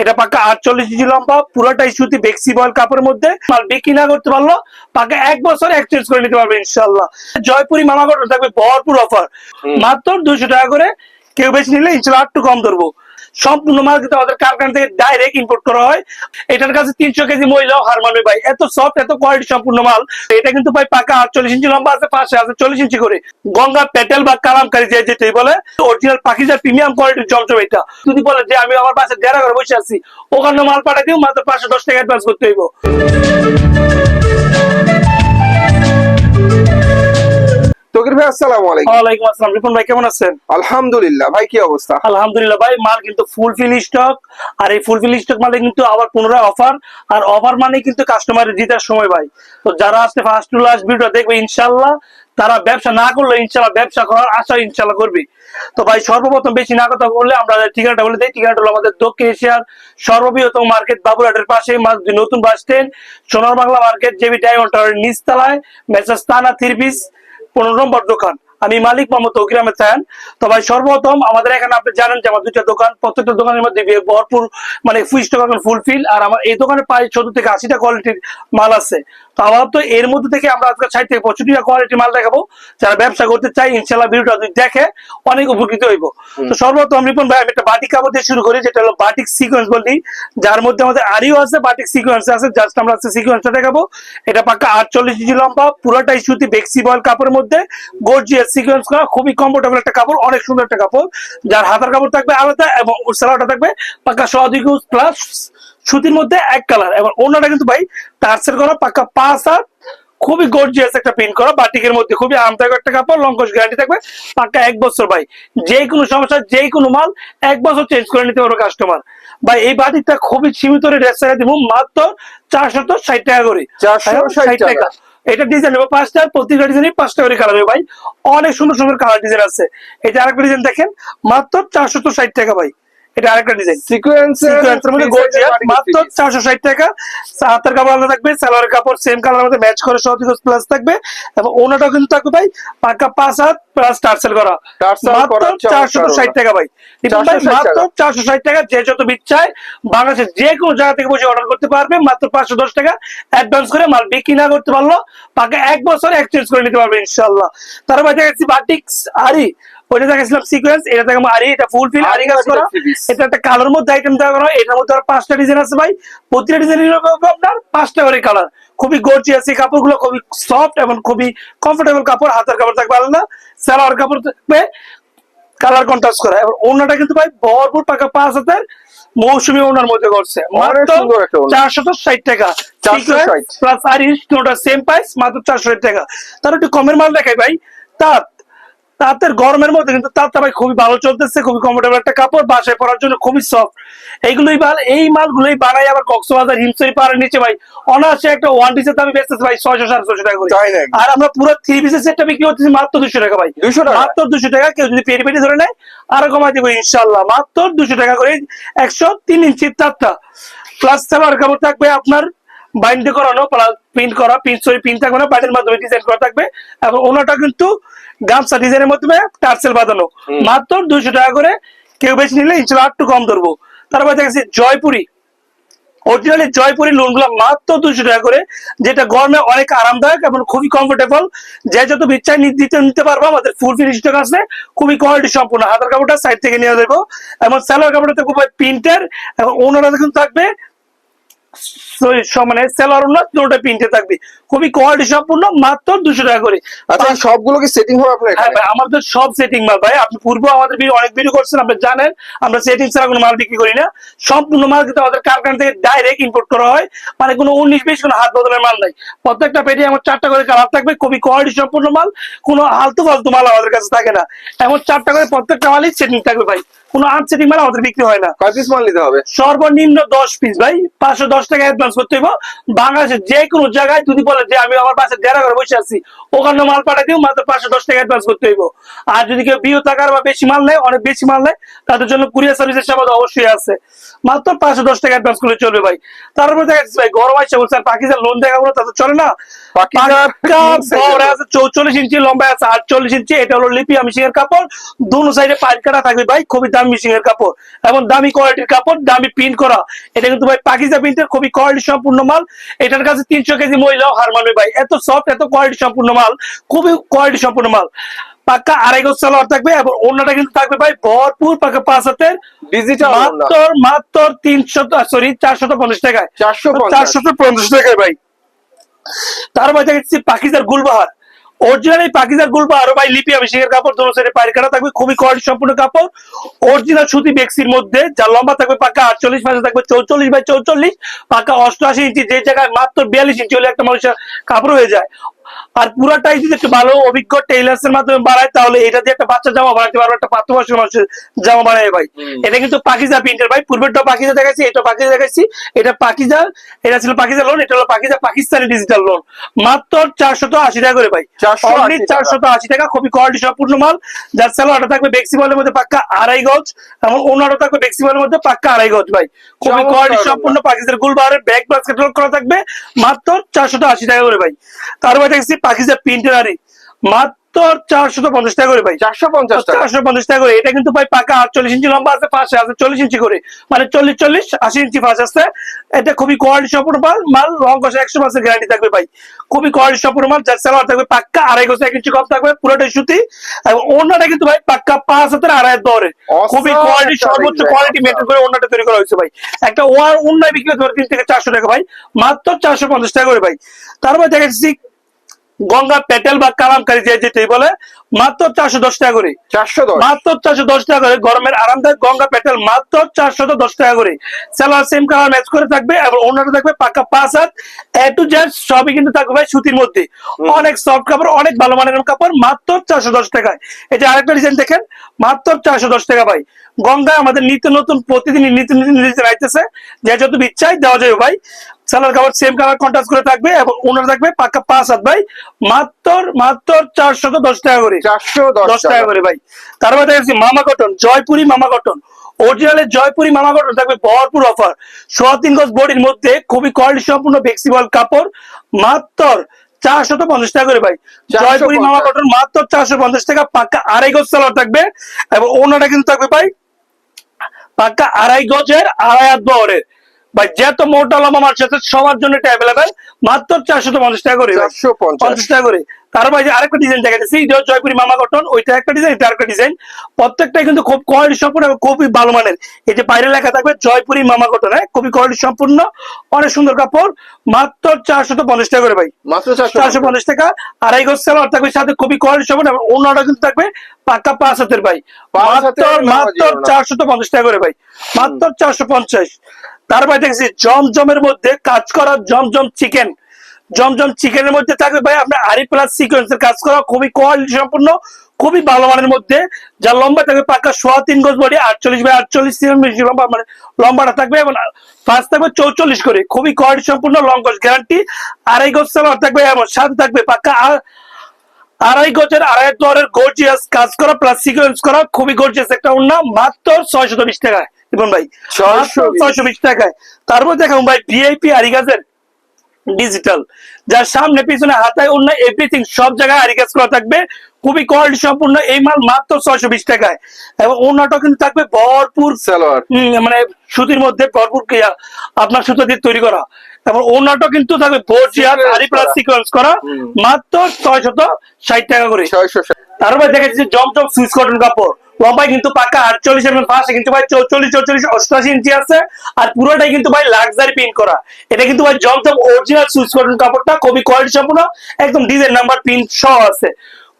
এটা পাকা আটচল্লিশ ইঞ্চি লম্বা পুরোটাই সুতি বেক্সি বয়েল কাপড়ের মধ্যে। মাল বিক্রি না করতে পারল পাকা এক বছর এক্সচেঞ্জ করে নিতে পারবে ইনশাল্লাহ জয়পুরি মামা কটন থাকবে ভরপুর অফার মাত্র দুশো টাকা করে কেউ বেশি নিলে ইনশাল্লাহ একটু কম ধরবো। সম্পূর্ণ মাল কিন্তু আমাদের কারখানা থেকে ডাইরেক্ট ইম্পোর্ট করা হয়। এটার কাছে তিনশো কেজি মহিলাও হার মানবে ভাই। এত সফট এত কোয়ালিটি সম্পূর্ণ মাল। এটা কিন্তু ভাই পাকা আটচল্লিশ ইঞ্চি, লম্বা আছে পাশে আছে চল্লিশ ইঞ্চি করে। গঙ্গা পেটেল বা কালামকারি যে যেটাই বলে অরিজিনাল পাখিজার প্রিমিয়াম কোয়ালিটির জমজম এটা। যদি বলে যে আমি আমার পাশে দেড়া করে বসে আছি, ওখানে মাল পাঠাই দিও, মাত্র পাঁচশো দশ টাকা অ্যাডভান্স করতে হইব। তকির ভাই আসসালামু আলাইকুম। ওয়ালাইকুম আসসালাম। রিপন ভাই কেমন আছেন? আলহামদুলিল্লাহ ভাই কি অবস্থা? আলহামদুলিল্লাহ ভাই মাল কিন্তু স্টক আর এই স্টক মানে কিন্তু আবার পুনরায় অফার আর অফার মানে কিন্তু কাস্টমারের জিতার সময় ভাই। তো যারা আজকে ফার্স্ট টু লাস্ট ভিডিও দেখবে ইনশাল্লাহ তারা ব্যবসা না করলে ইনশাল্লাহ ব্যবসা করার আশা ইনশাল্লাহ করবে। তো ভাই সর্বপ্রথম বেশি না কথা বললে আমরা ঠিকানাটা বলে দিই ঠিকানাটা হলো আমাদের দক্ষিণ এশিয়ার সর্ববৃহত্তম মার্কেট বাবুরহাটের পাশে। নতুন বাস স্ট্যান্ড সোনার বাংলা মার্কেট জেবি ডায়মন্ড টাওয়ারের নিচতলায় মেসাজ তানা থ্রি পিস পনেরো নম্বর দোকান। আমি মালিক মোহাম্মদ তৌকির আহমেদ সায়ন তো ভাই, সর্বপ্রথম আমাদের এখানে আপনি জানেন যে আমার দুইটা দোকান, প্রত্যেকটা দোকানের মধ্যে ভরপুর মানে ফুল স্টক এখন ফুলফিল আর আমার এই দোকানে প্রায় চোদ্দ থেকে আশিটা কোয়ালিটির মাল আছে। তো এর মধ্যে থেকে আমরা আজকে ষাট থেকে পঁয়ষট্টিটা কোয়ালিটির মাল দেখাবো। যারা ব্যবসা করতে চাই ইনশাল্লাহ ভিডিওটা যদি দেখে অনেক উপকৃত হইব। তো সর্বপ্রথম রিপন ভাই আমি একটা বাটিক কাপড় দিয়ে শুরু করি যেটা হলো বাটিক সিকোয়েন্স বলি। যার মধ্যে আমাদের আরিও আছে বাটিক সিকোয়েন্স আছে জাস্ট আমরা আজকে সিকোয়েন্সটা দেখাবো। এটা পাক্কা আটচল্লিশ ইঞ্চি লম্বা পুরোটাই সুতি বেক্সি বয়েল কাপড়ের মধ্যে। গর্জিয়াস সিকোয়েন্স করা খুবই কমফোর্টেবল একটা কাপড় অনেক সুন্দর একটা কাপড়। যার হাতার কাপড় থাকবে আলাদা এবং সালোয়ারটা থাকবে পাক্কা সদিকুজ প্লাস সুতির মধ্যে এক কালার এবং অন্যটা কিন্তু ভাই টার্সের করা পাক্কা পাঁচ হাত খুবই গর্জিয়াস একটা প্রিন্ট করা বাটিকের মধ্যে খুবই আরামদায়ক একটা কাপড় লঙ্কশ গ্যারান্টি থাকবে পাক্কা এক বছর ভাই। যে কোনো সমস্যা যে কোনো মাল এক বছর চেঞ্জ করে নিতে পারবে কাস্টমার ভাই এই বাটিকটা খুবই সীমিত রেট দিব মাত্র চারশত ষাট টাকা করে। 460 টাকা। এটা ডিজাইন হবে পাঁচটা প্রতিটা ডিজাইনই পাঁচটা করে কালার হবে ভাই। অনেক সুন্দর সুন্দর কালার ডিজাইন আছে। এটা আরেকটা ডিজাইন দেখেন মাত্র চারশত ষাট টাকা ভাই। এটা আরেকটা ডিজাইন সিকোয়েন্সের সিকোয়েন্সের মধ্যে গর্জিয়াস মাত্র চারশো ষাট টাকা। হাতের কাপড় আলাদা থাকবে সালোয়ারের কাপড় সেম কালার মধ্যে ম্যাচ করে সহযোগ প্লাস থাকবে। এবং ওনাটাও কিন্তু থাকবে ভাই পাকা পাঁচ হাত প্লাস টার্সেল করা। মাত্র করা, চারশো চমৎকার ষাট টাকা ভাই। কিন্তু 460 টাকা। চারশো ষাট টাকা যে যত বিট চায় বাংলাদেশের যে কোনো জায়গা থেকে বসে অর্ডার করতে পারবে মাত্র পাঁচশো দশ টাকা। অ্যাডভান্স করে মাল বিক্রি না করতে পারল পাকা এক বছর এক্সচেঞ্জ করে নিতে পারবে ইনশাল্লাহ তারপর ভাই দেখাচ্ছি বাটিক আরি ওইটা দেখাচ্ছিলাম সিকোয়েন্স এটা দেখাবো আরি এটা ফুল ফিল আরি কাজ করা। এটা একটা কালার মধ্যে আইটেম দেওয়া করা এটার মধ্যে আর পাঁচটা ডিজাইন আছে ভাই। প্রতিটা ডিজাইন আপনার পাঁচটা করে কালার খুবই গর্জিয়াস এই কাপড়গুলো খুবই সফট এবং খুবই কমফোর্টেবল কাপড় হাতের কাপড় থাকবে আলাদা। সালোয়ার কাপড় থাকবে কালার কন্ট্রাস্ট করা। এবং ওনাটা কিন্তু ভাই ভরপুর টাকা পাঁচ হাজার মৌসুমী ওনার মধ্যে করছে। ওড়না। চারশত ষাট টাকা। 460 প্লাস আরিশ সেম প্রাইস মাত্র চারশো ষাট টাকা। তার একটু কমের মাল দেখাই ভাই। তাঁত তাঁতের গরমের মধ্যে কিন্তু তাঁতটা ভাই খুবই ভালো চলতেছে খুবই কমফোর্টেবল একটা কাপড় বাসায় পরার জন্য খুবই সফট এইগুলোই মাল এই মালগুলোই বানাই আবার কক্সবাজার হিমসরি পাহাড়ের নিচে ভাই। অনায়াসে একটা ওয়ান পিসের দামে বেচতেছে ভাই ছয়শো সাড়ে ছশো টাকা করে। আর আমরা পুরো থ্রি পিসের সেটটা বিক্রি করতেছি মাত্র দুশো টাকা ভাই। 200 টাকা? মাত্র দুশো টাকা কেউ যদি পেরি পেরি ধরে নেয় আরও কমাই দেবো ইনশাল্লাহ মাত্র দুশো টাকা করে একশো তিন ইঞ্চির তারটা প্লাস সালোয়ার কাপড় থাকবে আপনার বাইন্ড করানো প্লাস প্রিন্ট করা প্রিন্ট সরি প্রিন্ট থাকবে না বাইন্ডের মাধ্যমে ডিজাইন করা থাকবে। এবং ওনাটা কিন্তু গামছা ডিজাইনের মাধ্যমে টার্সেল বাঁধানো। মাত্র দুশো টাকা করে কেউ বেশি নিলে ইনশাল্লাহ একটু কম ধরবো। তারপর দেখেছি জয়পুরি। অরিজিনালি জয়পুরি লোনগুলো মাত্র দুশো টাকা করে যেটা গরমে অনেক আরামদায়ক এবং খুবই কমফোর্টেবল যে যত বিচ্ছায় দিতে নিতে পারব আমাদের ফুল ফিনিশ আছে খুবই কোয়ালিটি সম্পূর্ণ। হাতের কাপড়টা সাইড থেকে নিয়ে দেবো এবং স্যালোয়ার কাপড়টা থাকবে প্রিন্টের এবং ওনারা কিন্তু থাকবে sorry, মানে সেলার না দুটোটা প্রিন্টে থাকবে। খুবই কোয়ালিটি সম্পূর্ণ মাত্র দুশো টাকা করে। আচ্ছা সবগুলো কি সেটিং হবে আপনার হ্যাঁ ভাই আমাদের সব সেটিং মাল ভাই। আপনি পূর্ব আমাদের অনেক ভিডিও করছেন আপনি জানেন আমরা সেটিং ছাড়া কোনো মাল বিক্রি করি না। সম্পূর্ণ মাল কিন্তু আমাদের কারখানা থেকে ডাইরেক্ট ইম্পোর্ট করা হয়। মানে কোনো উনিশ বিশ কোনো হাত বদলের মাল নাই। প্রত্যেকটা পেটে আমার চারটা করে কালার থাকবে খুবই কোয়ালিটি সম্পূর্ণ মাল। কোনো আলতু ফালতু মাল আমাদের কাছে থাকে না। এমন চারটা করে প্রত্যেকটা মালই সেটিং থাকবে ভাই। কোনো আনসেটিং মাল আমাদের বিক্রি হয় না। কয় পিস মাল নিতে হবে? সর্বনিম্ন দশ পিস ভাই পাঁচশো দশ টাকা অ্যাডভান্স করতে হইব। বাংলাদেশের যে কোনো জায়গায় যদি বলে যে আমি আমার পাশে দেড়া করে বসে আছি ওখানে মাল পাঠাই দিব মাত্র পাঁচশো দশ টাকা অ্যাডভান্স করতে হইব। আর যদি কেউ বিও টাকার বা বেশি মাল নেয় অনেক বেশি মাল নেয় তাদের জন্য কুরিয়ার সার্ভিসের সেবা অবশ্যই আছে। মাত্র পাঁচশো দশ টাকা অ্যাডভান্স করলে চলবে ভাই। তারপরে দেখা যাচ্ছে ভাই গরম আসছে বলছে পাকিস্তান লোন দেখা বলো তাতে চলে না? চৌচল্লিশ ইঞ্চি লম্বা আছে আটচল্লিশ ইঞ্চি এটা হলো লিপি আমি সিংহের কাপড়। দুনো সাইডে পাইপ কাটা থাকবে ভাই খুবই দামি মিশিং এর কাপড় এবং দামি কোয়ালিটির কাপড় দামি প্রিন্ট করা। এটা কিন্তু ভাই পাকিজা প্রিন্টের খুবই কোয়ালিটি সম্পূর্ণ মাল। এটার কাছে তিনশো কেজি মহিলাও হার মানবে ভাই। এত সফট এত কোয়ালিটি সম্পূর্ণ মাল। খুবই কোয়ালিটি সম্পূর্ণ মাল। পাক্কা আড়াই গজ সালোয়ার থাকবে এবং অন্যটা কিন্তু থাকবে ভাই ভরপুর পাক্কা পাঁচ হাতের। ডিজিটাল মাত্র মাত্র তিনশত সরি চারশত পঞ্চাশ টাকায়। চারশো চারশত পঞ্চাশ টাকায় ভাই। তার মধ্যে দেখছি পাকিজার গুলবাহার। অরিজিনাল পাকিজার আরও ভাই লিপি অভিষেকের কাপড় দোনো সাইডে পায়ের কাটা থাকবে, খুবই কোয়ালিটি সম্পূর্ণ কাপড়। অরিজিনাল সুতি বেক্সির মধ্যে, যা লম্বা থাকবে পাকা আটচল্লিশ মাসে থাকবে চৌচল্লিশ বাই চৌচল্লিশ, পাকা অষ্টআশি ইঞ্চি, যে জায়গায় মাত্র বিয়াল্লিশ ইঞ্চি হলে একটা মানুষের কাপড় হয়ে যায়। আর পুরাটাই যদি একটু ভালো অভিজ্ঞ টেইলার্স এর মাধ্যমে বাড়ায় তাহলে এটা দিয়ে একটা বাচ্চা জামা বানাতে পারবে একটা পাত্র বয়সের মানুষের জামা বানায় ভাই। এটা কিন্তু পাকিজা প্রিন্টের ভাই। পূর্বেরটা পাকিজা দেখাচ্ছি এটা পাকিজা দেখাচ্ছি এটা পাকিজা এটা ছিল পাকিজা লোন এটা হলো পাকিজা পাকিস্তানি ডিজিটাল লোন মাত্র চারশত আশি টাকা করে ভাই। 480 টাকা। চারশত আশি টাকা খুবই কোয়ালিটি সম্পূর্ণ মাল। যার স্যালোয়ারটা থাকবে বেক্সিবলের মধ্যে পাক্কা আড়াই গজ এবং ওনারও থাকবে বেক্সিবলের মধ্যে পাক্কা আড়াই গজ ভাই। খুবই কোয়ালিটি সম্পূর্ণ পাকিস্তান গুলবাহারের ব্যাগ বাস্কেট করা থাকবে মাত্র চারশত আশি টাকা করে ভাই। তার তারপরে দেখছি পাকিস্তান প্রিন্টারি মাত্র চারশত পঞ্চাশ টাকা করে ভাই। চারশো পঞ্চাশ টাকা? চারশো পঞ্চাশ টাকা করে। এটা কিন্তু ভাই পাকা আটচল্লিশ ইঞ্চি লম্বা আছে পাশে আছে চল্লিশ ইঞ্চি করে। মানে চল্লিশ চল্লিশ আশি ইঞ্চি ফাঁস আছে। এটা খুবই কোয়ালিটি সম্পূর্ণ মাল। মাল রং কষে একশো গ্যারান্টি থাকবে ভাই। খুবই কোয়ালিটি সম্পূর্ণ মাল। যার থাকবে পাক্কা আড়াই গোছে এক ইঞ্চি কম থাকবে পুরোটাই সুতি। এবং অন্যটা কিন্তু ভাই পাক্কা পাঁচ হাতের আড়াই দরে খুবই কোয়ালিটি সর্বোচ্চ কোয়ালিটি মেনটেন করে অন্যটা তৈরি করা হয়েছে ভাই। একটা ওয়ার অন্যায় বিক্রি হতে তিন থেকে চারশো টাকা ভাই। মাত্র চারশো পঞ্চাশ টাকা করে ভাই। তারপর দেখেছি গঙ্গা পেটেল বা কালামকারী যে যেটাই বলে মাত্র চারশো দশ টাকা করে। চারশো দশ? মাত্র চারশো দশ টাকা করে গরমের আরামদায়ক গঙ্গা পেটেল মাত্র চারশো দশ টাকা করে। সেলার সেম কালার ম্যাচ করে থাকবে এবং অন্যটা থাকবে পাকা পাঁচ হাত এ টু জেড সবই কিন্তু থাকবে ভাই সুতির মধ্যে। অনেক সফট কাপড় অনেক ভালো মানের কাপড় মাত্র চারশো দশ টাকায়। এটা আরেকটা ডিজাইন দেখেন মাত্র চারশো দশ টাকা ভাই। গঙ্গা আমাদের নিত্য নতুন প্রতিদিন নিত্য নতুন ডিজাইন আইতেছে। যে যত ইচ্ছাই দেওয়া যাবে ভাই। সালোয়ার কাপড় সেম কালার কন্ট্রাস্ট করে থাকবে এবং ওনার থাকবে পাকা পাঁচ হাত ভাই। মাত্র মাত্র চারশো দশ টাকা করে। চারশো দশ টাকা করে ভাই। তারপরে দেখছি মামা কটন জয়পুরি মামা কটন অরিজিনালের জয়পুরি মামা কটন থাকবে ভরপুর অফার সোয়া তিন গজ বডির মধ্যে খুবই কোয়ালিটি সম্পূর্ণ ফ্লেক্সিবল কাপড়। মাত্র চারশত পঞ্চাশ টাকা করে ভাই। জয়পুরি মামা কটন মাত্র চারশো পঞ্চাশ টাকা পাক্কা আড়াই গজ সালার থাকবে এবং ওনাটা কিন্তু থাকবে ভাই পাক্কা আড়াই গজের আড়াই হাত বহরের। ভাই যত মোটা লম্বা মাল সাথে সবার জন্য এটা অ্যাভেলেবেল মাত্র চারশত পঞ্চাশ টাকা করে চারশো পঞ্চাশ। টাকা করে। তার যে আরেকটা ডিজাইন দেখা যাচ্ছে এটা জয়পুরি মামা কটন ওইটা একটা ডিজাইন এটা আরেকটা ডিজাইন প্রত্যেকটাই কিন্তু খুব কোয়ালিটি সম্পূর্ণ এবং খুবই ভালো মানের। এই যে বাইরে লেখা থাকবে জয়পুরি মামা কটন হ্যাঁ? খুবই কোয়ালিটি সম্পূর্ণ অনেক সুন্দর কাপড়। মাত্র চারশত পঞ্চাশ টাকা করে ভাই। মাত্র চারশো চারশো পঞ্চাশ টাকা। আড়াই গজ সেলার থাকবে সাথে খুবই কোয়ালিটি সম্পূর্ণ এবং অন্যটা কিন্তু থাকবে পাক্কা পাঁচ হাতের ভাই। মাত্র মাত্র চারশো চারশত পঞ্চাশ টাকা করে ভাই। মাত্র চারশো পঞ্চাশ। তারপরে দেখছি জমজমের মধ্যে কাজ করা জমজম চিকেন। জমজম চিকেনের মধ্যে থাকবে ভাই আপনার আরি প্লাস সিকোয়েন্সের কাজ করা, খুবই কোয়ালিটি সম্পূর্ণ, খুবই ভালো মানের মধ্যে। যা লম্বা থাকবে পাক্কা সোয়া তিন গজ বডি, আটচল্লিশ বাই আটচল্লিশ বেশি লম্বা মানে লম্বাটা থাকবে এবং ফার্স্ট থাকবে চৌচল্লিশ করে। খুবই কোয়ালিটি সম্পূর্ণ লং গজ গ্যারান্টি আড়াই গজ সালোয়ার থাকবে এবং সাথে থাকবে পাক্কা আ- আড়াই গজের আড়াই দরের গর্জিয়াস কাজ করা প্লাস সিকোয়েন্স করা, খুবই গর্জিয়াস একটা উন্না মাত্র ছয়শো বিশ টাকায়। ইবন ভাই 620 ছয়শো বিশ টাকায়। তারপর দেখাম ভাই ভিআইপি আরিগাজের ডিজিটাল যার সামনে পিছনে হাতায় অন্য এভরিথিং সব জায়গায় আরিগাজ করা থাকবে। খুবই কোয়ালিটি সম্পূর্ণ এই মাল মাত্র ছয়শো বিশ টাকায়। এবং অন্যটা কিন্তু থাকবে ভরপুর মানে সুতির মধ্যে ভরপুর আপনার সুতো দিয়ে তৈরি করা। এবং ওনাটা কিন্তু থাকবে Sequence আরি প্লাস করা। সিকোয়েন্স করা। মাত্র ছয়শত ষাট টাকা করে। ছয়শো ষাট। তারপরে দেখেছি যে জমজম সুইচ কটন কাপড়। লম্বাই কিন্তু পাকা আটচল্লিশ এমএম পাশে কিন্তু ভাই চৌচল্লিশ চৌচল্লিশ অষ্টআশি ইঞ্চি আছে। আর পুরোটাই কিন্তু ভাই লাক্সারি পিন করা। এটা কিন্তু ভাই জমজম অরিজিনাল সুইচ কটন কাপড়টা, খুবই কোয়ালিটি সম্পূর্ণ। একদম ডিজাইন নাম্বার পিন সহ আছে।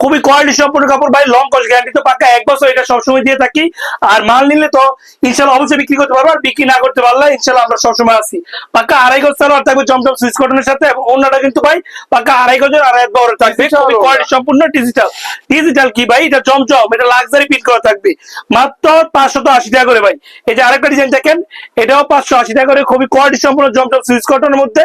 খুবই কোয়ালিটি সম্পূর্ণ কাপড়। ভাই লং কস্ট গ্যারান্টি তো পাকা এক বছর এটা সবসময় দিয়ে থাকি। আর মাল নিলে তো ইনশাল্লাহ অবশ্যই বিক্রি করতে পারব আর বিক্রি না করতে পারলে ইনশাল্লাহ আমরা সবসময় আসি পাকা আড়াই গজ সালোয়ার থাকবে জমজম সুইচ কটনের সাথে এবং অন্যটা কিন্তু ভাই পাকা আড়াই গজের আড়াই বড় থাকবে খুবই কোয়ালিটি সম্পূর্ণ ডিজিটাল ডিজিটাল কি ভাই? এটা জমজম এটা লাক্সারি প্রিন্ট করা থাকবে। মাত্র পাঁচশত আশি টাকা করে ভাই। এই যে আরেকটা ডিজাইন দেখেন এটাও পাঁচশো আশি টাকা করে খুবই কোয়ালিটি সম্পূর্ণ জমজম সুইচ কটনের মধ্যে।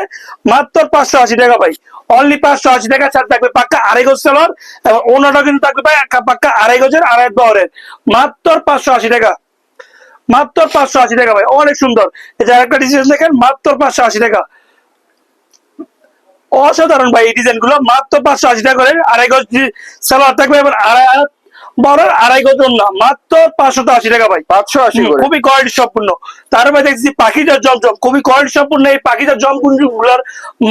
মাত্র পাঁচশো আশি টাকা ভাই। অনলি পাঁচশো আশি টাকা ছাড় থাকবে পাক্কা আড়াই গজ সালোয়ার এবং অন্যটা কিন্তু থাকবে ভাই একা- পাক্কা আড়াই গজের, আড়াই বহরের মাত্র পাঁচশো আশি টাকা। মাত্র পাঁচশো আশি টাকা ভাই, অনেক সুন্দর। এটা একটা ডিজাইন দেখেন, মাত্র পাঁচশো আশি টাকা। অসাধারণ ভাই এই ডিজাইনগুলো, মাত্র পাঁচশো আশি টাকা করে, আড়াই গজ সালোয়ার থাকবে এবার আড়াই বড় আড়াই গজ না মাত্র পাঁচশো আশি টাকা ভাই। পাঁচশো আশি খুবই কোয়ালিটি সম্পূর্ণ। তারপরে দেখছি পাখিজার জমজম খুবই কোয়ালিটি সম্পূর্ণ। এই পাখিজার জমপুঞ্জগুলার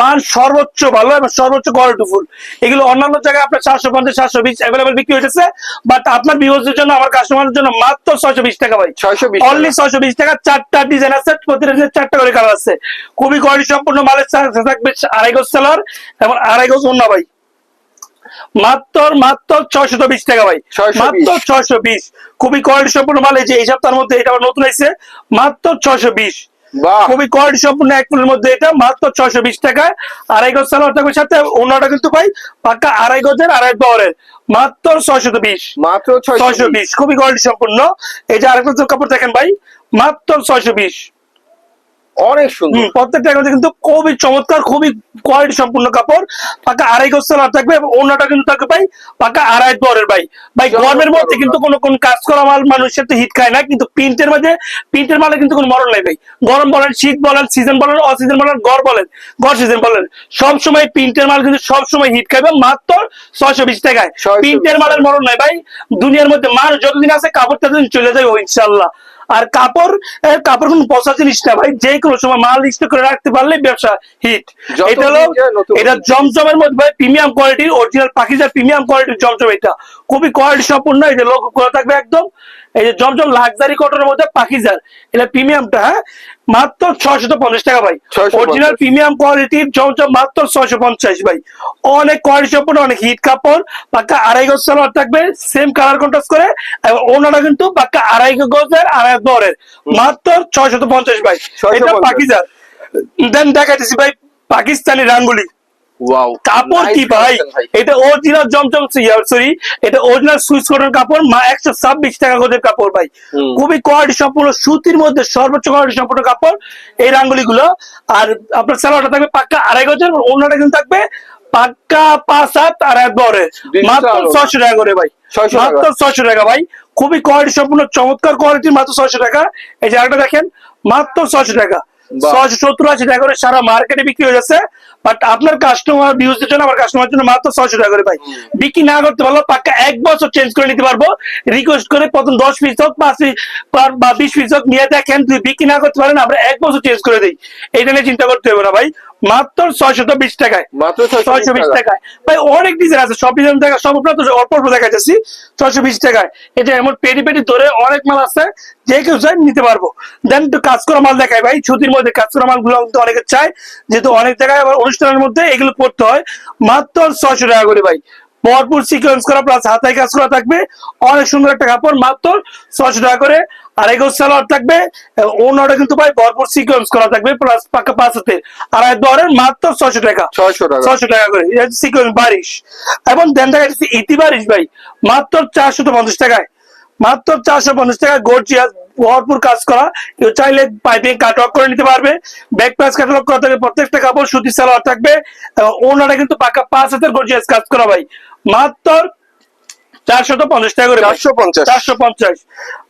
মান সর্বোচ্চ ভালো এবং সর্বোচ্চ কোয়ালিটি ফুল। এগুলো অন্যান্য জায়গায় আপনার চারশো পঞ্চাশ চারশো বিশ অ্যাভেলেবেল বিক্রি হয়েছে বাট আপনার ভিউজের জন্য আমার কাস্টমারের জন্য মাত্র ছয়শো বিশ টাকা ভাই। ছয়শো বিশ অনলি ছয়শো বিশ টাকা চারটা ডিজাইন আছে প্রতিটা ডিজাইন চারটা করে কালার আছে। খুবই কোয়ালিটি সম্পূর্ণ মালের থাকবে আড়াই গজ সেলার এবং আড়াই গজ অন্য ভাই। মাত্র মাত্র ছয়শত বিশ টাকা ভাই। মাত্র ছয়শো বিশ। খুবই কোয়ালিটি সম্পূর্ণ মাল এই যে এই সপ্তাহের মধ্যে এটা আবার নতুন এসেছে মাত্র ছয়শো বিশ। খুবই কোয়ালিটি সম্পূর্ণ এক ফুলের মধ্যে এটা মাত্র ছয়শো বিশ টাকায়। আড়াই গজ সালোয়ার থাকবে সাথে অন্যটা কিন্তু ভাই পাক্কা আড়াই গজের আড়াই পাওয়ারের। মাত্র ছয়শত বিশ। মাত্র ছয়শো বিশ। খুবই কোয়ালিটি সম্পূর্ণ এই যে আরেকটা যে কাপড় দেখেন ভাই মাত্র ছয়শো বিশ। অনেক সুন্দর। প্রত্যেকটা কিন্তু খুবই চমৎকার খুবই কোয়ালিটি সম্পূর্ণ কাপড়। পাকা আড়াই থাকবে এবং অন্যটা কিন্তু থাকবে ভাই পাকা আড়াই পরের ভাই। ভাই গরমের মধ্যে কিন্তু কোনো কোন কাজ করা মাল মানুষের তো হিট খায় না কিন্তু প্রিন্টের মধ্যে প্রিন্টের মালে কিন্তু কোনো মরণ নাই ভাই। গরম বলেন শীত বলেন সিজন বলেন অসিজন বলেন গড় বলেন গড় সিজন বলেন সব সময় প্রিন্টের মাল কিন্তু সব সময় হিট খাবে মাত্র ছয়শো বিশ টাকায়। 620 প্রিন্টের মালের মরণ নাই ভাই। দুনিয়ার মধ্যে মানুষ যতদিন আছে কাপড় ততদিন চলে যাবে ইনশাল্লাহ আর কাপড় কাপড় কোন পচা জিনিস না ভাই যে কোনো সময় মাল স্টক করে রাখতে পারলে ব্যবসা হিট এটা হলো এটা জমজমের মধ্যে ভাই প্রিমিয়াম কোয়ালিটি অরিজিনাল পাখিজার প্রিমিয়াম কোয়ালিটির জমজম এটা। খুবই কোয়ালিটি সম্পূর্ণ এই যে লোক করা থাকবে একদম। এই যে জমজম লাক্সারি কটনের মধ্যে পাখিজার এটা প্রিমিয়ামটা হ্যাঁ? মাত্র ছয়শত পঞ্চাশ টাকা ভাই। অরিজিনাল প্রিমিয়াম কোয়ালিটির জমজম মাত্র ছয়শো পঞ্চাশ ভাই। অনেক কোয়ালিটি সম্পূর্ণ অনেক হিট কাপড় পাক্কা আড়াই গজ সালোয়ার থাকবে সেম কালার কন্ট্রাস্ট করে এবং ওনারা কিন্তু পাক্কা আড়াই গজের আড়াই দরের মাত্র ছয়শত পঞ্চাশ ভাই। 650 এটা পাকিজার দেন দেখাইতেছি ভাই পাকিস্তানি রাঙ্গুলি। কাপড় কি ভাই? এটা অরিজিনাল জমজম সরি এটা অরিজিনাল সুইচ কটন কাপড় মা একশো ছাব্বিশ টাকা করে কাপড় ভাই। খুবই কোয়ালিটি সম্পূর্ণ সুতির মধ্যে সর্বোচ্চ কোয়ালিটি সম্পূর্ণ কাপড়। এই রাঙ্গুলি গুলো আর আপনার সালোয়ারটা থাকবে পাক্কা আড়াই গজের অন্যটা কিন্তু থাকবে পাক্কা পাঁচ সাত আর এক Digital মাত্র। ছয়শো টাকা করে ভাই। 600 মাত্র ছয়শো টাকা ভাই। খুবই কোয়ালিটি সম্পূর্ণ চমৎকার কোয়ালিটির মাত্র ছয়শো টাকা। এই যে আরেকটা দেখেন মাত্র ছয়শো টাকা। ছয়শো সত্তর আশি টাকা করে সারা মার্কেটে বিক্রি হয়ে যাচ্ছে। বাট আপনার কাস্টমার ভিউজের জন্য আমার কাস্টমার জন্য মাত্র ছয়শো টাকা করে ভাই। বিক্রি না করতে পারল পাক্কা এক বছর চেঞ্জ করে নিতে পারব। রিকোয়েস্ট করে প্রথম দশ পিস হোক পাঁচ পিস বা বিশ পিস হোক নিয়ে দেখেন। যদি বিক্রি না করতে পারেন আমরা এক বছর চেঞ্জ করে দিই। এইটা নিয়ে চিন্তা করতে হবে না ভাই। মাত্র ছয়শত বিশ টাকায়। মাত্র ছয়শো বিশ টাকায়। ভাই অনেক ডিজাইন আছে সব ডিজাইন দেখা সব আপনার তো অল্প অল্প দেখা যাচ্ছি ছয়শো বিশ টাকায়। এটা এমন পেটি পেটি ধরে অনেক মাল আছে যে কেউ চাই নিতে পারব। দেন একটু কাজ করা মাল দেখায় ভাই ছুটির মধ্যে কাজ করা মালগুলো কিন্তু অনেকে চায় যেহেতু অনেক জায়গায় আবার অনুষ্ঠানের মধ্যে এগুলো পড়তে হয়। মাত্র ছয়শো টাকা করে ভাই। ভরপুর সিকোয়েন্স করা প্লাস হাতায় কাজ করা থাকবে অনেক সুন্দর একটা কাপড় মাত্র ছয়শো টাকা করে। আর এগো সালোয়ার থাকবে ওনাটা কিন্তু ভাই ভরপুর সিকোয়েন্স করা থাকবে প্লাস পাকা পাঁচ হাতে আর দরের মাত্র ছয়শো টাকা। ছয়শো টাকা। ছয়শো টাকা করে। সিকোয়েন্স বারিশ। এবং দেন ইতি বারিশ ভাই মাত্র চারশো পঞ্চাশ টাকায়। মাত্র চারশো পঞ্চাশ টাকা গর্জিয়াস ভরপুর কাজ করা। কেউ চাইলে পাইপিং কাটওয়ার্ক করে নিতে পারবে। ব্যাক করা থাকবে প্রত্যেকটা কাপড় সুতি সালোয়ার থাকবে। ওনারা কিন্তু পাকা পাঁচ হাতের গর্জিয়াস কাজ করা ভাই। মাত্র চারশো পঞ্চাশ টাকা করে। চারশো পঞ্চাশ। চারশো পঞ্চাশ।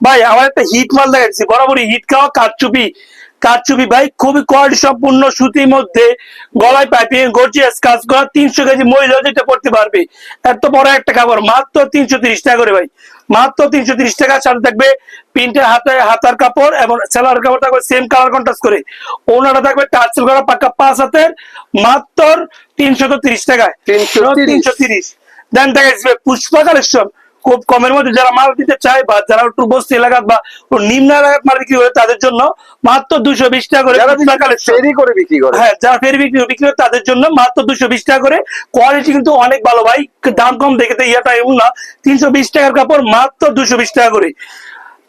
ভাই আমার একটা হিট মাল দেখাচ্ছি। বরাবরই হিট খাওয়া কারচুপি। কারচুপি ভাই খুবই কোয়ালিটি সম্পূর্ণ সুতির মধ্যে গলায় পাইপিং গর্জিয়াস কাজ করা তিনশো কেজি মহিলা যেটা পড়তে পারবে। এত বড় একটা কাপড় মাত্র তিনশো তিরিশ টাকা করে ভাই। মাত্র তিনশো তিরিশ টাকা সাথে থাকবে প্রিন্টের হাতে হাতার কাপড় এবং সেলার কাপড় থাকবে সেম কালার কন্ট্রাস্ট করে। ওনাটা থাকবে টার্সেল করা পাক্কা পাঁচ হাতের মাত্র তিনশো তিরিশ টাকায়। 330 তিনশো তিরিশ। দেন দেখা যাচ্ছে পুষ্পা কালেকশন খুব কমের মধ্যে যারা মাল দিতে চায় বা যারা একটু বস্তি এলাকা বা নিম্ন এলাকার মাল বিক্রি করে তাদের জন্য মাত্র দুশো বিশ টাকা করে ফেরি করে বিক্রি করে। হ্যাঁ যারা ফের বিক্রি বিক্রি করে তাদের জন্য মাত্র দুশো বিশ টাকা করে। কোয়ালিটি কিন্তু অনেক ভালো ভাই দাম কম দেখে তো ইয়াটা এমন না। তিনশো বিশ টাকার কাপড় মাত্র দুশো বিশ টাকা করে।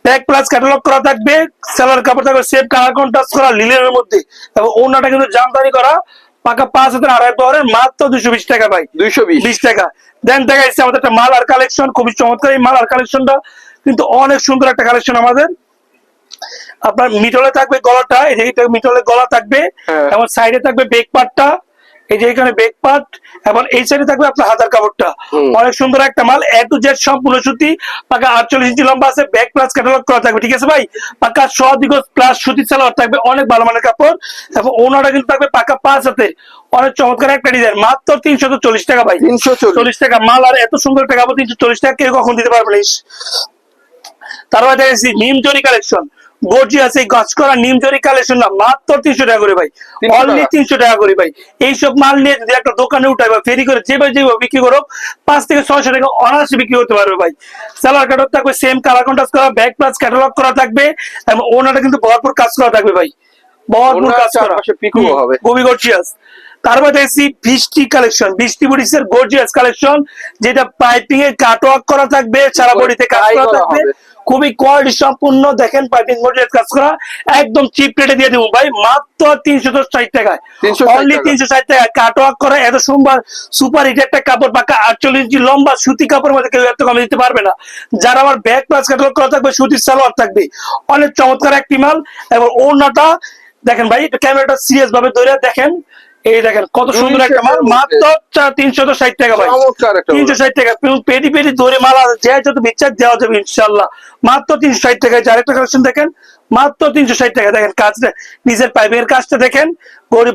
ব্যাক প্লাস ক্যাটালগ করা থাকবে সেলার কাপড় থাকবে সেফ কালার কন্ট্রাস্ট করা লিলের মধ্যে। এবং ওনাটা কিন্তু জামদানি করা। পাকা পাঁচ হাজার আড়াই পাওয়ারের মাত্র দুশো বিশ টাকা ভাই। দুইশো বিশ। টাকা। দেন দেখা যাচ্ছে আমাদের একটা মাল আর কালেকশন খুবই চমৎকার এই মাল আর কালেকশনটা কিন্তু অনেক সুন্দর একটা কালেকশন আমাদের। আপনার মিটলে থাকবে গলাটা এই মিটলে গলা থাকবে হ্যাঁ। এবং সাইডে থাকবে বেক পার্টটা এই যে এখানে বেক পার্ট এবং এই সাইডে থাকবে আপনার হাতার কাপড়টা। অনেক সুন্দর একটা মাল এ টু জেড সম্পূর্ণ সুতি পাকা আটচল্লিশ ইঞ্চি লম্বা আছে ব্যাক প্লাস ক্যাটালগ করা থাকবে ঠিক আছে ভাই? পাকা ছ দিগজ প্লাস সুতি সালোয়ার থাকবে অনেক ভালো মানের কাপড় এবং ওনাটা কিন্তু থাকবে পাকা পাঁচ হাতে। অনেক চমৎকার একটা ডিজাইন মাত্র তিনশো চল্লিশ টাকা ভাই। তিনশো চল্লিশ। টাকা মাল আর এত সুন্দর টাকা তিনশো চল্লিশ টাকা কেউ কখন দিতে পারবে তারপরে দেখেছি নিম জরি কালেকশন গর্জি আছে গাছ করা নিম জরি কালেকশন না মাত্র তিনশো টাকা করে ভাই। অনলি তিনশো টাকা করে ভাই। এইসব মাল নিয়ে যদি একটা দোকানে উঠাই বা ফেরি করে যেভাবে যেভাবে বিক্রি করো পাঁচ থেকে ছয়শো টাকা অনায়াসে বিক্রি করতে পারবে ভাই। সালোয়ার কাটার থাকবে সেম কালার কন্ট্রাস্ট করা ব্যাক প্লাস ক্যাটালগ করা থাকবে এবং ওনাটা কিন্তু ভরপুর কাজ করা থাকবে ভাই। ভরপুর কাজ করা। হবে। খুবই গর্জিয়াস তারপর দেখছি বৃষ্টি কালেকশন বৃষ্টি বুটিসের গর্জিয়াস কালেকশন যেটা পাইপিং এ কাটওয়ার্ক করা থাকবে সারা বডিতে কাজ করা থাকবে। খুবই কোয়ালিটি সম্পূর্ণ। দেখেন পাইপিং গর্জিয়াস কাজ করা। একদম চিপ রেটে দিয়ে দেবো ভাই মাত্র তিনশো ষাট টাকায়। 360 অনলি তিনশো ষাট টাকা কাটওয়ার্ক করা। এত সুন্দর সুপার হিট একটা কাপড় পাকা আটচল্লিশ ইঞ্চি লম্বা সুতি কাপড়ের মধ্যে কেউ এত কমে দিতে পারবে না। যারা আবার ব্যাক প্লাস কাটওয়ার্ক করা থাকবে সুতির সালোয়ার থাকবে। অনেক চমৎকার একটি মাল। এবং ওড়নাটা দেখেন ভাই এটা ক্যামেরাটা সিরিয়াস ভাবে ধরে দেখেন। এই দেখেন কত সুন্দর একটা মাল মাত্র তিনশো ষাট টাকা ভাই। তিনশো ষাট টাকা। পেটি পেটি ধরে মাল আছে যে যত বিচার দেওয়া যাবে ইনশাল্লাহ। মাত্র তিনশো ষাট টাকায় আরেকটা কালেকশন দেখেন মাত্র তিনশো ষাট টাকা। দেখেন কাজটা নিজের পাইপের কাজটা দেখেন।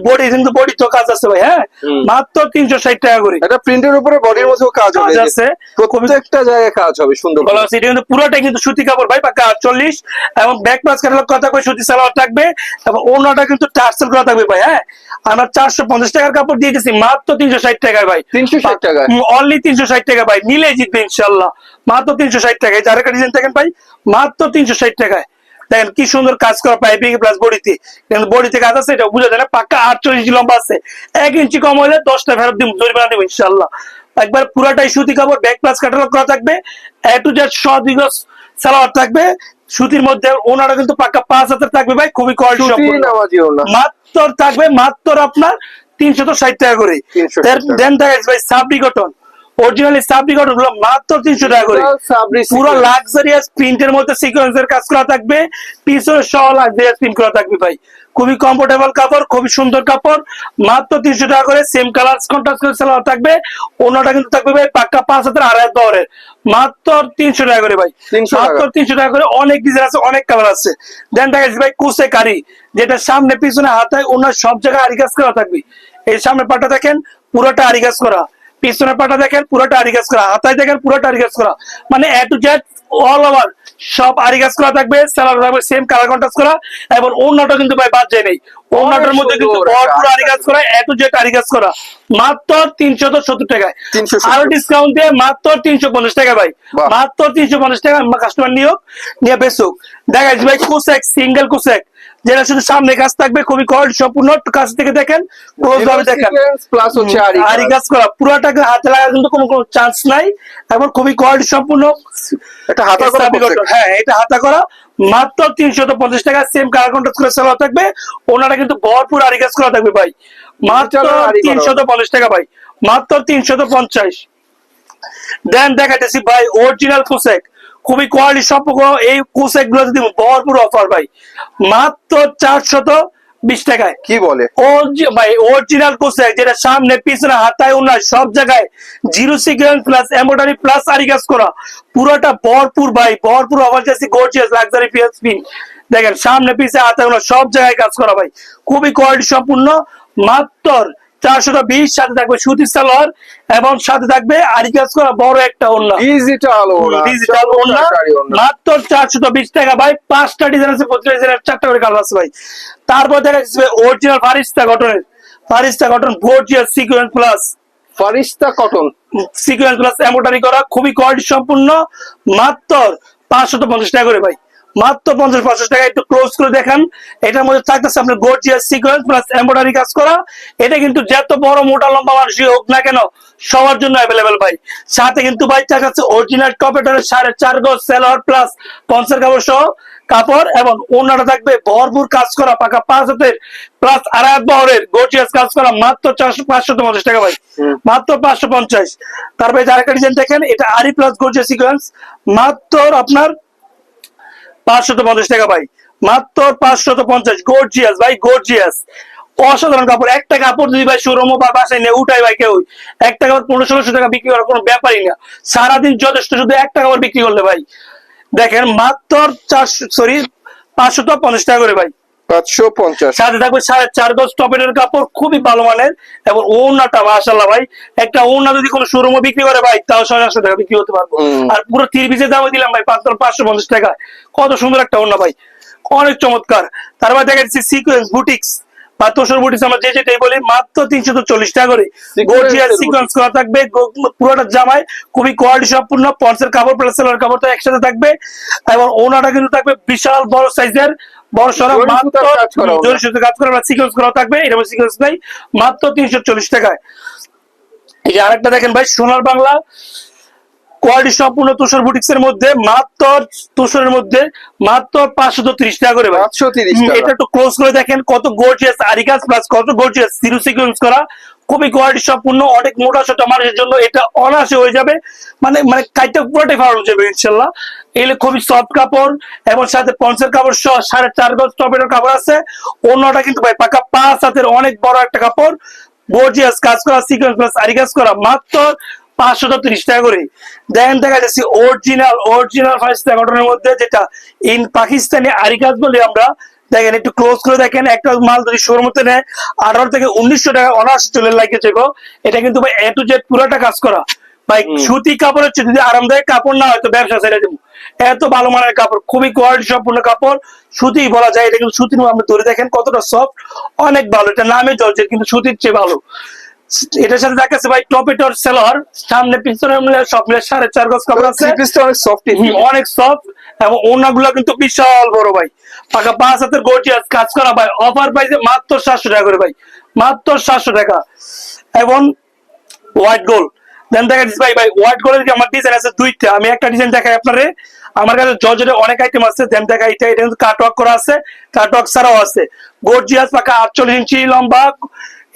বডি কিন্তু বডি তো কাজ আছে ভাই হ্যাঁ। মাত্র তিনশো ষাট টাকা করে। এটা প্রিন্টের উপরে বডির মধ্যেও কাজ কাজ আছে। প্রত্যেকটা জায়গায় কাজ হবে সুন্দর বলা হচ্ছে এটা কিন্তু পুরোটাই কিন্তু সুতি কাপড় ভাই পাকা আটচল্লিশ। এবং ব্যাক কথা সুতি সালোয়ার থাকবে। এবং ওনাটা কিন্তু টার্সেল করা থাকবে ভাই হ্যাঁ? আমরা চারশো পঞ্চাশ টাকার কাপড় দিয়ে মাত্র তিনশো ষাট টাকায় ভাই। তিনশো ষাট টাকায়? অনলি তিনশো ষাট টাকা ভাই নিলে জিতবে ইনশাল্লাহ। মাত্র তিনশো ষাট টাকায়। যারা ডিজাইন থাকেন ভাই মাত্র তিনশো ষাট টাকায়। দেখেন কি সুন্দর কাজ করা পাইপিং প্লাস বডিতে। কিন্তু বডিতে কাজ আছে এটা বুঝা যায় না পাক্কা আটচল্লিশ ইঞ্চি লম্বা আছে। এক ইঞ্চি কম হলে দশটা ফেরত দিব জরিমানা দিব ইনশাল্লাহ একবার পুরাটাই সুতি কাপড় ব্যাক প্লাস ক্যাটালগ করা থাকবে। এ টু জেড সদিগস সালোয়ার থাকবে। সুতির মধ্যে ওনারা কিন্তু পাক্কা পাঁচ হাজার থাকবে ভাই খুবই কোয়ালিটি মাত্র থাকবে মাত্র আপনার তিনশত ষাট টাকা করে। 360 টাকা। দেন থাকে ভাই সাবরি কটন অরিজিনালি গুলো মাত্র তিনশো টাকা করে। পুরো লাক্সারিয়াস প্রিন্টের মধ্যে সিকোয়েন্সের কাজ করা থাকবে। পিছনে সহ লাক্সারিয়াস প্রিন্ট করা থাকবে ভাই। খুবই কমফোর্টেবল কাপড় খুবই সুন্দর কাপড়। মাত্র তিনশো টাকা করে সেম কালার কন্ট্রাস্ট করে সালোয়ার থাকবে। অন্যটা কিন্তু থাকবে ভাই পাক্কা পাঁচ হাজার আড়াই দরের। মাত্র তিনশো টাকা করে ভাই। মাত্র তিনশো টাকা করে অনেক ডিজাইন আছে অনেক কালার আছে। দেন দেখা যাচ্ছে ভাই কুসে কারি যেটা সামনে পিছনে হাতায় ওনার সব জায়গায় আরি কাজ করা থাকবে। এই সামনে পাটা দেখেন পুরোটা আরি কাজ করা। পিছনে পাটা দেখেন পুরোটা আরি কাজ করা। হাতায় দেখেন পুরোটা আরি কাজ করা। মানে A to Z all over সব আরি কাজ করা থাকবে সালার থাকবে সেম কালার কন্ট্রাস্ট করা এবং ওড়নাটা কিন্তু ভাই বাদ যায় নেই। ওড়নাটার মধ্যে কিন্তু ভরপুর একটা আরি কাজ করা এ টু জেড আরি কাজ করা। মাত্র তিনশো সত্তর টাকায়। আরও ডিসকাউন্ট দিয়ে মাত্র তিনশো পঞ্চাশ টাকা ভাই। মাত্র তিনশো পঞ্চাশ টাকা কাস্টমার নিয়োগ নিয়ে বেসুক দেখা ভাই কুসেক সিঙ্গেল কুসেক যেটা শুধু সামনে কাজ থাকবে খুবই কোয়ালিটি সম্পূর্ণ কাছ থেকে দেখেন ক্লোজ ভাবে দেখেন। প্লাস হচ্ছে আরি আরি কাজ করা। পুরোটাকে হাতে লাগা কিন্তু কোনো কোনো চান্স নাই। এবং খুবই কোয়ালিটি সম্পূর্ণ এটা হাতা করা সাবি প্রত্যেক- কটন। হ্যাঁ এটা হাতা করা। মাত্র তিনশত পঞ্চাশ টাকা সেম কালার করে থাকবে। ওনারা কিন্তু ভরপুর আরি কাজ করা থাকবে ভাই। মাত্র তিনশত পঞ্চাশ টাকা ভাই। মাত্র তিনশত পঞ্চাশ। দেন দেখাইতেছি ভাই অরিজিনাল কুসেক খুবই কোয়ালিটি সম্পর্ক এই কুসেকগুলো যদি ভরপুর অফার ভাই মাত্র চারশত বিশ টাকায়। কি বলে? ভাই অরিজিনাল কোসেক যেটা সামনে পিছনে হাতায় ওনার সব জায়গায় zero sequence plus embroidery plus aari কাজ করা। পুরোটা ভরপুর ভাই ভরপুর অফার যাচ্ছে গর্জিয়াস লাক্সারি পিএসপি দেখেন সামনে পিছনে হাতায় ওনার সব জায়গায় কাজ করা ভাই। খুবই কোয়ালিটি সম্পূর্ণ মাত্র চারশো বিশ সাথে থাকবে সালোয়ার এবং সাথে থাকবে করা বড় একটা ওড়না। ডিজিটাল ডিজিটাল ওড়না চমৎকার মাত্র চারশো বিশ টাকা। ভাই পাঁচটা ডিজাইন আছে প্রতিটা ডিজাইনের চারটা করে কালার আছে ভাই। তারপর দেখা যাচ্ছে অরিজিনাল ফারিস্তা কটনের ফারিস্তা কটন গর্জিয়াস সিকুয়েন্স প্লাস ফারিস্তা কটন সিকুয়েন্স প্লাস করা খুবই কোয়ালিটি সম্পূর্ণ। মাত্র পাঁচশত পঞ্চাশ টাকা করে ভাই। মাত্র পঞ্চাশ পঞ্চাশ টাকা একটু ক্লোজ করে দেখান। এটার মধ্যে থাকতেছে আপনার গর্জিয়াস সিকুয়েন্স প্লাস এমব্রয়ডারি কাজ করা। এটা কিন্তু যত বড় মোটা লম্বা মানুষই হোক না কেন সবার জন্য অ্যাভেলেবেল ভাই। সাথে কিন্তু ভাই থাকছে অরিজিনাল টপেটারের সাড়ে চার গজ সেলর প্লাস পঞ্চাশ কাপড় সহ কাপড় এবং ওনাটা থাকবে ভরপুর কাজ করা পাকা পাঁচ হাতের প্লাস আড়াই হাত বহরের গর্জিয়াস কাজ করা মাত্র চারশো পাঁচশো পঞ্চাশ টাকা ভাই। মাত্র পাঁচশো পঞ্চাশ। তারপরে যারা একটা ডিজাইন দেখেন এটা আরি প্লাস গর্জিয়াস সিকোয়েন্স মাত্র আপনার পাঁচশত পঞ্চাশ টাকা ভাই। মাত্র পাঁচশত পঞ্চাশ। গর্জিয়াস ভাই গর্জিয়াস অসাধারণ কাপড়। একটা কাপড় যদি ভাই শোরুমও বা বাসায় নিয়ে উঠাই ভাই কেউ। একটা কাপড় পনেরো ষোলোশো টাকা বিক্রি করার কোনো ব্যাপারই না। সারাদিন যথেষ্ট শুধু একটা কাপড় বিক্রি করলে ভাই। দেখেন, মাত্র চারশো সরি পাঁচশত পঞ্চাশ টাকা করে ভাই। পাঁচশো সাথে থাকবে সাড়ে চার গজ টপেটের কাপড় খুবই ভালো মানের। এবং ওড়নাটা মাশাল্লাহ ভাই একটা ওড়না যদি কোনো শোরুমে বিক্রি করে ভাই তাও ছয় সাতশো টাকা বিক্রি হতে পারব। আর পুরো তির পিসের দামে দিলাম ভাই পাঁচ পাঁচশো পঞ্চাশ টাকা। কত সুন্দর একটা ভাই। অনেক চমৎকার। তারপর দেখা যাচ্ছে সিকোয়েন্স বুটিক্স বা তোষর বুটিক্স আমরা যে যেটাই বলি মাত্র তিনশো চল্লিশ টাকা করে। Sequence সিকোয়েন্স করা থাকবে পুরোটা জামায় খুবই কোয়ালিটি সম্পূর্ণ পন্সের কাপড় প্লাস সেলার কাপড় তো একসাথে থাকবে। এবং ওনাটা কিন্তু থাকবে বিশাল বড় সাইজের বড় সড়ক মাত্র সুতার কাজ করা ওনা। জরি সুতার কাজ করা সিকোয়েন্স করা থাকবে এরকম সিকোয়েন্স নাই মাত্র তিনশো চল্লিশ টাকায়। এই যে আরেকটা দেখেন ভাই সোনার বাংলা কোয়ালিটি সম্পূর্ণ তুষার বুটিক্স এর মধ্যে মাত্র তুষারের মধ্যে মাত্র পাঁচশো ত্রিশ টাকা করে পাঁচশো তিরিশ এটা একটু ক্লোজ করে দেখেন কত গর্জিয়াস আরিকাস প্লাস কত গর্জিয়াস সিরু সিকোয়েন্স করা। খুবই কোয়ালিটি সম্পূর্ণ অনেক মোটা ছোট মানুষের জন্য এটা অনায়াসে হয়ে যাবে। মানে মানে কাইটা পুরোটাই ভালো যাবে, ইনশাল্লাহ। এগুলো খুবই সফট কাপড়, এবং সাথে পঞ্চের কাপড় সহ সাড়ে চার গজ টপের কাপড় আছে। অন্যটা কিন্তু ভাই পাকা পাঁচ হাতের অনেক বড় একটা কাপড়। গর্জিয়াস কাজ করা সিকোয়েন্স প্লাস আরিকাস করা, মাত্র পাঁচশো তিরিশ টাকা করে। দেখেন দেখা যাচ্ছে অরিজিনাল অরিজিনাল কটনের মধ্যে যেটা ইন পাকিস্তানি আরিকাজ বলি আমরা দেখেন একটু ক্লোজ করে দেখেন একটা মাল যদি শোর মতো নেয় আঠারো থেকে উনিশশো টাকা অনার্স চলে লাগে গো। এটা কিন্তু ভাই এ টু জেড পুরোটা কাজ করা। ভাই সুতি কাপড়ের চেয়ে যদি আরামদায়ক কাপড় না হয়তো ব্যবসা ছেড়ে দেবো। এত ভালো মানের কাপড় খুবই কোয়ালিটি সম্পূর্ণ কাপড়। সুতি বলা যায় এটা কিন্তু সুতির আপনি ধরে দেখেন কতটা সফট অনেক ভালো। এটা নামে চলছে কিন্তু সুতির চেয়ে ভালো। এটার সাথে দেখাচ্ছে ভাই টপেটর সেলর সামনে পিছনে মিলে সব মিলে সাড়ে চার গজ কাপড় আছে। থ্রি পিসটা অনেক সফট অনেক সফট এবং ওনাগুলো কিন্তু বিশাল বড় ভাই। পাকা পাঁচ হাতের গর্জিয়াস কাজ করা ভাই অফার প্রাইসে মাত্র সাতশো টাকা করে ভাই মাত্র সাতশো টাকা। এবং হোয়াইট গোল দেন দেখা ভাই ভাই হোয়াইট গোলের কি আমার ডিজাইন আছে দুইটা আমি একটা ডিজাইন দেখাই আপনারে। আমার কাছে জর্জের অনেক আইটেম আছে দেন দেখা এটা এটা কিন্তু কাটওয়ার্ক করা আছে কাটওয়ার্ক ছাড়াও আছে। গর্জিয়াস পাকা আটচল্লিশ ইঞ্চি লম্বা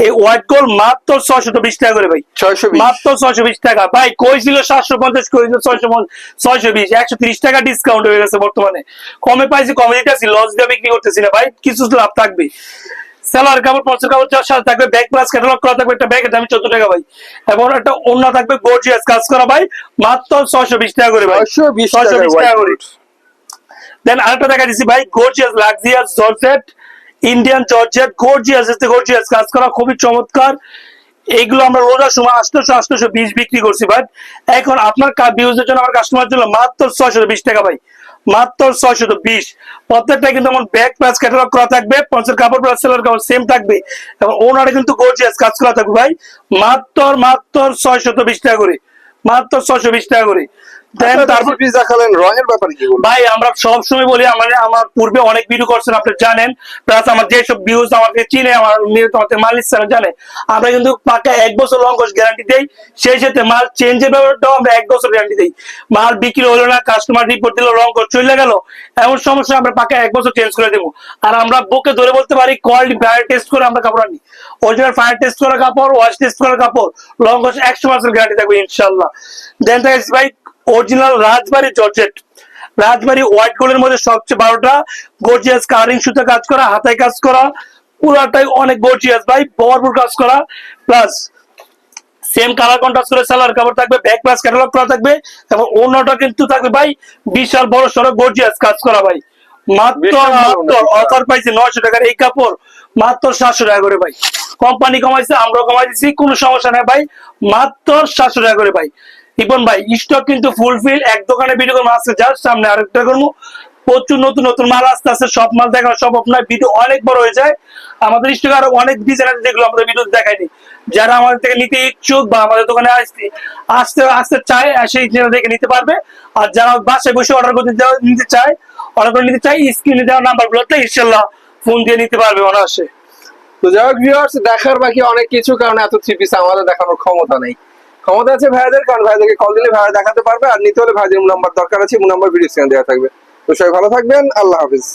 এই হোয়াইট গোল মাত্র ছয়শো বিশ টাকা করে ভাই। ছয়শো মাত্র ছয়শো বিশ টাকা। ভাই কই ছিল সাতশো পঞ্চাশ কই ছিল ছয়শো ছয়শো বিশ একশো তিরিশ টাকা ডিসকাউন্ট হয়ে গেছে বর্তমানে। কমে পাইছি কমে দিতেছি লস দিয়ে বিক্রি করতেছি না ভাই কিছু লাভ থাকবে সেলার কাপড় পঞ্চাশ কাপড় যার সাথে থাকবে ব্যাগ প্লাস ক্যাটালগ করা থাকবে একটা ব্যাগের দাম চোদ্দ টাকা ভাই। এবং একটা অন্য থাকবে গর্জিয়াস কাজ করা ভাই মাত্র ছয়শো বিশ টাকা করে ভাই। ছয়শো বিশ টাকা করে। দেন আরেকটা দেখা দিচ্ছি ভাই gorgeous luxurious georgette Indian georgette gorgeous gorgeous কাজ করা খুবই চমৎকার। এইগুলো আমরা রোজার সময় আটশোশো আটশোশো বিশ বিক্রি করছি বাট এখন আপনার ভিউজের জন্য আমার কাস্টমার জন্য মাত্র ছয়শো বিশ টাকা ভাই। মাত্র ছয়শো বিশ। প্রত্যেকটা কিন্তু আমার ব্যাগ প্লাস ক্যাটালগ করা থাকবে পঞ্চের কাপড় প্লাস সেলার কাপড় সেম থাকবে। এবং ওনারা কিন্তু গর্জিয়াস কাজ করা থাকবে ভাই। মাত্র মাত্র ছয়শত বিশ টাকা করে। মাত্র ছয়শো বিশ টাকা করে। দেন তারপর পিস দেখালেন রঙের ব্যাপারে কি ভাই আমরা সব সময় বলি আমার আমার পূর্বে অনেক ভিডিও করছেন আপনি জানেন। প্লাস আমার যেসব ভিউজ আমাকে চিনে আমার নিয়মিত আমাদের মাল নিচ্ছে জানে। আমরা কিন্তু পাকা এক বছর লং কোর্স গ্যারান্টি দেই। সেই সাথে মাল চেঞ্জের ব্যাপারটাও আমরা এক বছর গ্যারান্টি দেই। মাল বিক্রি হলো না কাস্টমার রিপোর্ট দিল রং কোর্স চলে গেল। এমন সমস্যা আমরা পাকা এক বছর চেঞ্জ করে দেবো। আর আমরা বুকে ধরে বলতে পারি কোয়ালিটি ফায়ার টেস্ট করে আমরা কাপড় আনি। অরিজিনাল ফায়ার টেস্ট করা কাপড় ওয়াশ টেস্ট করা কাপড় লং কোর্স একশো মাসের গ্যারান্টি থাকবে ইনশাল্লাহ। দেন ভাই original Rajbari georgette. Rajbari white গোল্ডের মধ্যে সবচেয়ে বারোটা। গর্জিয়াস কারিং সুতো কাজ করা হাতায় কাজ করা পুরাটাই অনেক গর্জিয়াস ভাই ভরপুর কাজ করা। প্লাস সেম কালার কন্ট্রাস্ট করে সালোয়ার কাপড় থাকবে ব্যাক প্লাস ক্যাটালগ করা থাকবে এবং অন্যটা কিন্তু থাকবে ভাই বিশাল বড় সড়ো গর্জিয়াস কাজ করা ভাই। মাত্র মাত্র অফার পাইছে নয়শো টাকার এই কাপড় মাত্র সাতশো টাকা করে ভাই। কোম্পানি কমাইছে আমরাও কমাই দিচ্ছি কোনো সমস্যা নেই ভাই মাত্র সাতশো টাকা করে ভাই। ইবন ভাই স্টক কিন্তু ফুলফিল এক দোকানে ভিডিও করব আসছে যার সামনে আরেকটা করব। প্রচুর নতুন নতুন মাল আসতে আসতে সব মাল দেখানো সব আপনার ভিডিও অনেক বড় হয়ে যায়। আমাদের স্টক আরও অনেক ডিজাইন আছে, যেগুলো আমাদের ভিডিও দেখায়নি। যারা আমাদের থেকে নিতে ইচ্ছুক বা আমাদের দোকানে আসতে আসতে আসতে চায় সেই দেখে নিতে পারবে। আর যারা বাসায় বসে অর্ডার করতে নিতে চায় অর্ডার করে নিতে চাই স্ক্রিনে দেওয়া নাম্বার গুলোতে ইনশাল্লাহ ফোন দিয়ে নিতে পারবে অনায়াসে। তো যাই হোক ভিউয়ার্স দেখার বাকি অনেক কিছু, কারণ এত থ্রি পিস আমাদের দেখানোর ক্ষমতা নেই। ক্ষমতা আছে ভাইয়াদের, কারণ ভাইয়াদেরকে কল দিলে ভাইয়া দেখাতে পারবে। আর নিতে হলে ভাইদের নাম্বার দরকার আছে নাম্বার ভিডিও স্ক্রিনে দেওয়া থাকবে। তো সবাই ভালো থাকবেন, আল্লাহ হাফিজ।